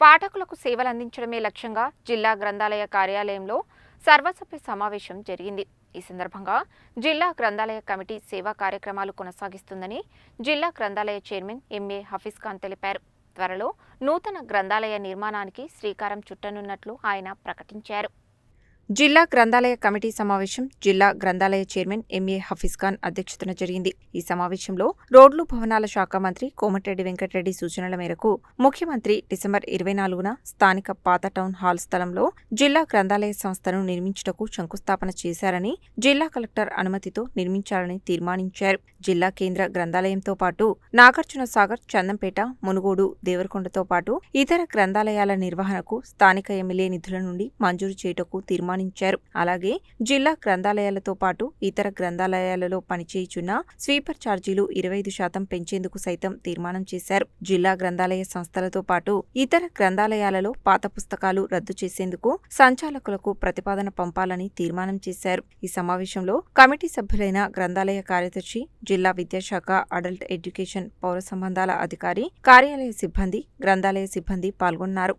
పాఠకులకు సేవలు అందించడమే లక్ష్యంగా జిల్లా గ్రంథాలయ కార్యాలయంలో సర్వసభ్య సమావేశం జరిగింది. ఈ సందర్భంగా జిల్లా గ్రంథాలయ కమిటీ సేవా కార్యక్రమాలు కొనసాగిస్తుందని జిల్లా గ్రంథాలయ చైర్మన్ ఎంఏ హఫీజ్ ఖాన్ తెలిపారు. త్వరలో నూతన గ్రంథాలయ నిర్మాణానికి శ్రీకారం చుట్టనున్నట్లు ఆయన ప్రకటించారు. జిల్లా గ్రంథాలయ కమిటీ సమావేశం జిల్లా గ్రంథాలయ చైర్మన్ ఎంఏ హఫీజ్ ఖాన్ అధ్యక్షతన జరిగింది. ఈ సమావేశంలో రోడ్లు భవనాల శాఖ మంత్రి కోమటిరెడ్డి వెంకటరెడ్డి సూచనల మేరకు ముఖ్యమంత్రి డిసెంబర్ ఇరవై నాలుగున స్థానిక పాత టౌన్ హాల్ స్థలంలో జిల్లా గ్రంథాలయ సంస్థను నిర్మించుటకు శంకుస్థాపన చేశారని జిల్లా కలెక్టర్ అనుమతితో నిర్మించాలని తీర్మానించారు. జిల్లా కేంద్ర గ్రంథాలయంతో పాటు నాగార్జున సాగర్ చందంపేట మునుగోడు దేవరకొండతో పాటు ఇతర గ్రంథాలయాల నిర్వహణకు స్థానిక ఎమ్మెల్యే నిధుల నుండి మంజూరు చేయుటకు తీర్మానించారు. అలాగే జిల్లా గ్రంథాలయాలతో పాటు ఇతర గ్రంథాలయాలలో పనిచేయుచున్న స్వీపర్ ఛార్జీలు ఇరవై ఐదు శాతం పెంచేందుకు సైతం తీర్మానం చేశారు. జిల్లా గ్రంథాలయ సంస్థలతో పాటు ఇతర గ్రంథాలయాలలో పాత పుస్తకాలు రద్దు చేసేందుకు సంచాలకులకు ప్రతిపాదన పంపాలని తీర్మానం చేశారు. ఈ సమావేశంలో కమిటీ సభ్యులైన గ్రంథాలయ కార్యదర్శి జిల్లా విద్యాశాఖ అడల్ట్ ఎడ్యుకేషన్ పౌర సంబంధాల అధికారి కార్యాలయ సిబ్బంది గ్రంథాలయ సిబ్బంది పాల్గొన్నారు.